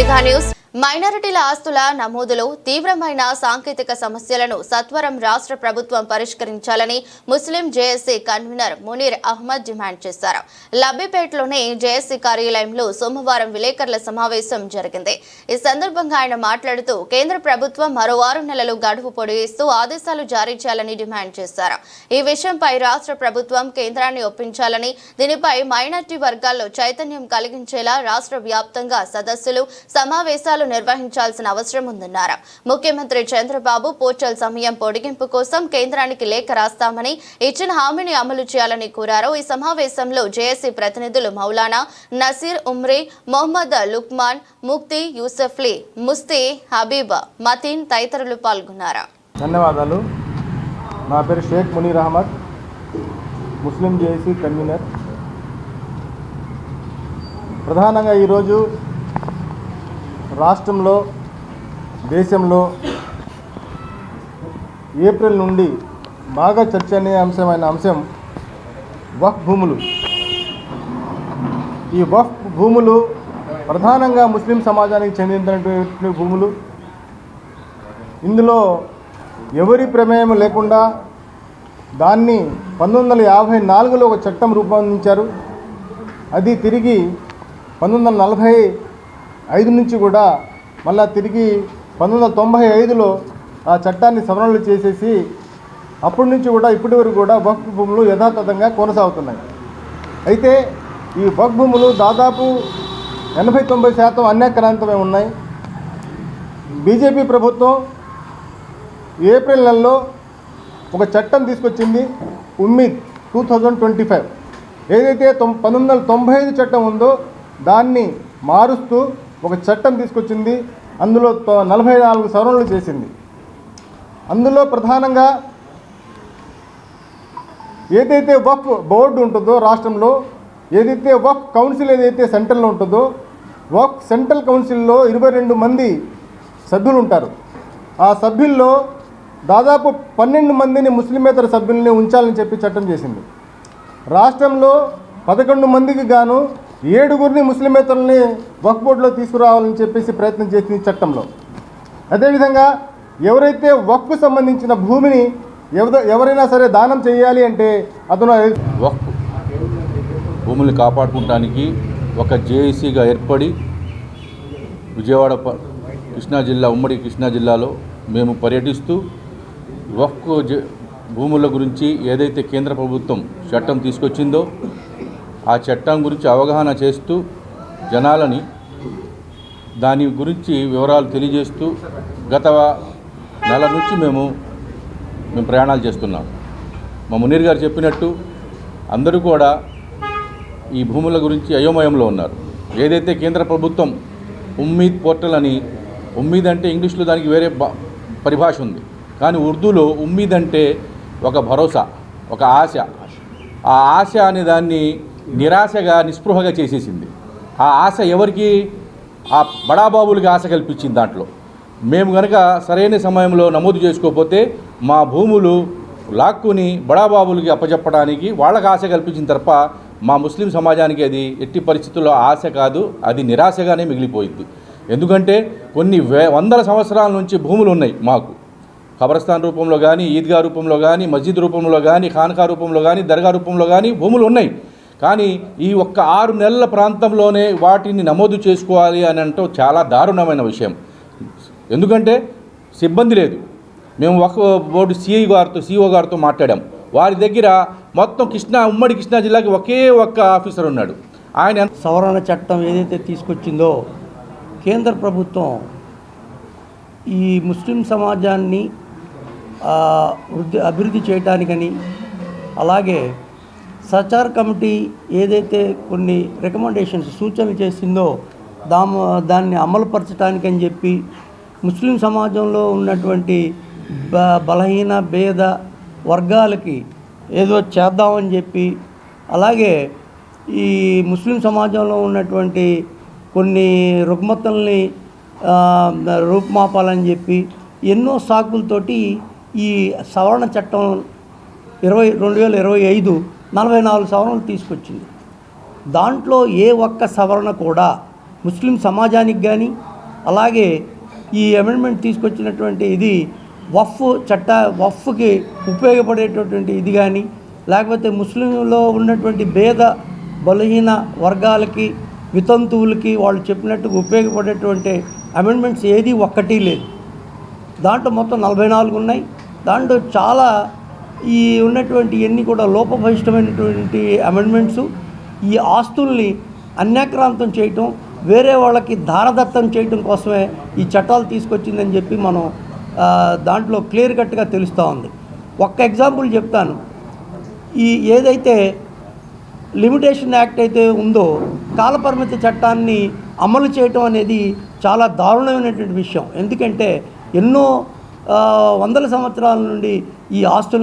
Megha news మైనారిటీల ఆస్తుల నమోదులో తీవ్రమైన సాంకేతిక సమస్యలను సత్వరం రాష్ట్ర ప్రభుత్వం పరిష్కరించాలని Muslim JAC convener Munir Ahmad demand చేశారు. లబ్బిపేటలోని జేఏసీ కార్యాలయంలో సోమవారం విలేకరుల సమావేశం జరిగింది. ఈ సందర్భంగా ఆయన మాట్లాడుతూ కేంద్ర ప్రభుత్వం మరో ఆరు నెలలు గడువు పొడిగిస్తూ ఆదేశాలు జారీ చేయాలని డిమాండ్ చేశారు. ఈ విషయంపై రాష్ట్ర ప్రభుత్వం కేంద్రాన్ని ఒప్పించాలని దీనిపై మైనార్టీ వర్గాల్లో చైతన్యం కలిగించేలా రాష్ట్ర వ్యాప్తంగా సదస్సులు సమావేశాలు నిర్వహించాల్సిన అవసరం ఉందన్నారు. ముఖ్యమంత్రి చంద్రబాబు పోర్టల్ సమయం పొడిగింపు కోసం కేంద్రానికి లేఖ రాస్తామని ఇచ్చిన హామీని అమలు చేయాలని కోరారు. ఈ సమావేశంలో జేఏసీ ప్రతినిధులు మౌలానా నసీర్ ఉమ్రీ మొహమ్మద్ లుక్మాన్ ముక్తి యూసఫ్లీ ముస్తీ హబీబ్ మతీన్ తదితరులు పాల్గొన్నారు. ధన్యవాదాలు. నా పేరు Sheikh Munir Ahmad Muslim JC convener. ప్రధానంగా ఈరోజు రాష్ట్రంలో దేశంలో ఏప్రిల్ నుండి బాగా చర్చనీయాంశమైన అంశం వఫ్ భూములు. ఈ వఫ్ భూములు ప్రధానంగా ముస్లిం సమాజానికి చెందినటువంటి భూములు. ఇందులో ఎవరి ప్రమేయం లేకుండా దాన్ని పంతొమ్మిది వందల యాభై నాలుగులో ఒక చట్టం రూపొందించారు. అది తిరిగి పంతొమ్మిది వందల నలభై ఐదు నుంచి కూడా మళ్ళా తిరిగి పంతొమ్మిది వందల తొంభై ఐదులో ఆ చట్టాన్ని సవరణలు చేసేసి అప్పటి నుంచి కూడా ఇప్పటి వరకు కూడా వక్ భూములు యథాతథంగా కొనసాగుతున్నాయి. అయితే ఈ వక్ భూములు దాదాపు ఎనభై తొంభై శాతం అన్యాక్రాంతమే ఉన్నాయి. బీజేపీ ప్రభుత్వం ఏప్రిల్ నెలలో ఒక చట్టం తీసుకొచ్చింది Umeed two thousand twenty five. ఏదైతే తొం పంతొమ్మిది వందల తొంభై ఐదు చట్టం ఉందో దాన్ని మారుస్తూ ఒక చట్టం తీసుకొచ్చింది అందులో నలభై నాలుగు సవరణలు చేసింది. అందులో ప్రధానంగా ఏదైతే వఫ్ బోర్డు ఉంటుందో రాష్ట్రంలో ఏదైతే వఫ్ కౌన్సిల్ ఏదైతే సెంట్రల్లో ఉంటుందో వఫ్ సెంట్రల్ కౌన్సిల్లో ఇరవై రెండు మంది సభ్యులు ఉంటారు. ఆ సభ్యుల్లో దాదాపు పన్నెండు మందిని ముస్లిమేతర సభ్యుల్ని ఉంచాలని చెప్పి చట్టం చేసింది. రాష్ట్రంలో పదకొండు మందికి గాను ఏడుగురిని ముస్లిమేతరుల్ని వక్ఫ్ బోర్డులో తీసుకురావాలని చెప్పేసి ప్రయత్నం చేసింది చట్టంలో. అదేవిధంగా ఎవరైతే వక్ఫ్ సంబంధించిన భూమిని ఎవద ఎవరైనా సరే దానం చేయాలి అంటే అతను వక్ఫ్ భూముల్ని కాపాడుకుంటానికి ఒక జేఏసీగా ఏర్పడి విజయవాడ కృష్ణా జిల్లా ఉమ్మడి కృష్ణా జిల్లాలో మేము పర్యటిస్తూ వక్ఫ్ జ- భూముల గురించి ఏదైతే కేంద్ర ప్రభుత్వం చట్టం తీసుకొచ్చిందో ఆ చట్టం గురించి అవగాహన చేస్తూ జనాలని దాని గురించి వివరాలు తెలియజేస్తూ గత నెల నుంచి మేము మేము ప్రయాణాలు చేస్తున్నాం. మా మునీర్ గారు చెప్పినట్టు అందరూ కూడా ఈ భూముల గురించి అయోమయంలో ఉన్నారు. ఏదైతే కేంద్ర ప్రభుత్వం ఉమ్మీద్ పోర్టల్ అని ఉమ్మీద్ అంటే ఇంగ్లీష్లో దానికి వేరే పరిభాష ఉంది. కానీ ఉర్దూలో ఉమ్మీద్ అంటే ఒక భరోసా ఒక ఆశ. ఆ ఆశ అనే దాన్ని నిరాశగా నిస్పృహగా చేసేసింది. ఆ ఆశ ఎవరికి ఆ బడాబాబులకి ఆశ కల్పించింది దాంట్లో. మేము కనుక సరైన సమయంలో నమోదు చేసుకోకపోతే మా భూములు లాక్కుని బడాబాబులకి అప్పచెప్పడానికి వాళ్ళకి ఆశ కల్పించిన తప్ప మా ముస్లిం సమాజానికి అది ఎట్టి పరిస్థితుల్లో ఆశ కాదు అది నిరాశగానే మిగిలిపోయింది. ఎందుకంటే కొన్ని వే వందల సంవత్సరాల నుంచి భూములు ఉన్నాయి మాకు. ఖబరస్థాన్ రూపంలో కానీ ఈద్గా రూపంలో కానీ మస్జిద్ రూపంలో కానీ ఖాన్కా రూపంలో కానీ దర్గా రూపంలో కానీ భూములు ఉన్నాయి. కానీ ఈ ఒక్క ఆరు నెలల ప్రాంతంలోనే వాటిని నమోదు చేసుకోవాలి అని అంటూ చాలా దారుణమైన విషయం. ఎందుకంటే సిబ్బంది లేదు. మేము ఒక బోర్డు సిఐ గారితో సిఓ గారితో మాట్లాడాం. వారి దగ్గర మొత్తం కృష్ణా ఉమ్మడి కృష్ణా జిల్లాకి ఒకే ఒక్క ఆఫీసర్ ఉన్నాడు. ఆయన ఎంత సవరణ చట్టం ఏదైతే తీసుకొచ్చిందో కేంద్ర ప్రభుత్వం ఈ ముస్లిం సమాజాన్ని వృద్ధి అభివృద్ధి చేయటానికని అలాగే సచార్ కమిటీ ఏదైతే కొన్ని రికమెండేషన్స్ సూచనలు చేసిందో దా దాన్ని అమలుపరచడానికని చెప్పి ముస్లిం సమాజంలో ఉన్నటువంటి బ బలహీన భేద వర్గాలకి ఏదో చేద్దామని చెప్పి అలాగే ఈ ముస్లిం సమాజంలో ఉన్నటువంటి కొన్ని రుగ్మతల్ని రూపుమాపాలని చెప్పి ఎన్నో సాకులతోటి ఈ సవరణ చట్టం ఇరవై రెండు వేల ఇరవై ఐదు నలభై నాలుగు సవరణలు తీసుకొచ్చింది. దాంట్లో ఏ ఒక్క సవరణ కూడా ముస్లిం సమాజానికి కానీ అలాగే ఈ అమెండ్మెంట్ తీసుకొచ్చినటువంటి ఇది వఫ్ చట్ట వఫ్కి ఉపయోగపడేటటువంటి ఇది కానీ లేకపోతే ముస్లింలో ఉన్నటువంటి భేద బలహీన వర్గాలకి వితంతువులకి వాళ్ళు చెప్పినట్టుగా ఉపయోగపడేటువంటి అమెండ్మెంట్స్ ఏది ఒక్కటి లేదు. దాంట్లో మొత్తం నలభై నాలుగు ఉన్నాయి. దాంట్లో చాలా ఈ ఉన్నటువంటి ఎన్ని కూడా లోపభయిష్టమైనటువంటి అమెండ్మెంట్స్ ఈ ఆస్తుల్ని అన్యాక్రాంతం చేయటం వేరే వాళ్ళకి దారదత్తం చేయటం కోసమే ఈ చట్టాలు తీసుకొచ్చిందని చెప్పి మనం దాంట్లో క్లియర్ కట్గా తెలుస్తూ ఉంది. ఒక్క ఎగ్జాంపుల్ చెప్తాను. ఈ ఏదైతే లిమిటేషన్ యాక్ట్ అయితే ఉందో కాలపరిమితి చట్టాన్ని అమలు చేయటం అనేది చాలా దారుణమైనటువంటి విషయం. ఎందుకంటే ఎన్నో వందల సంవత్సరాల నుండి ఈ ఆస్తులను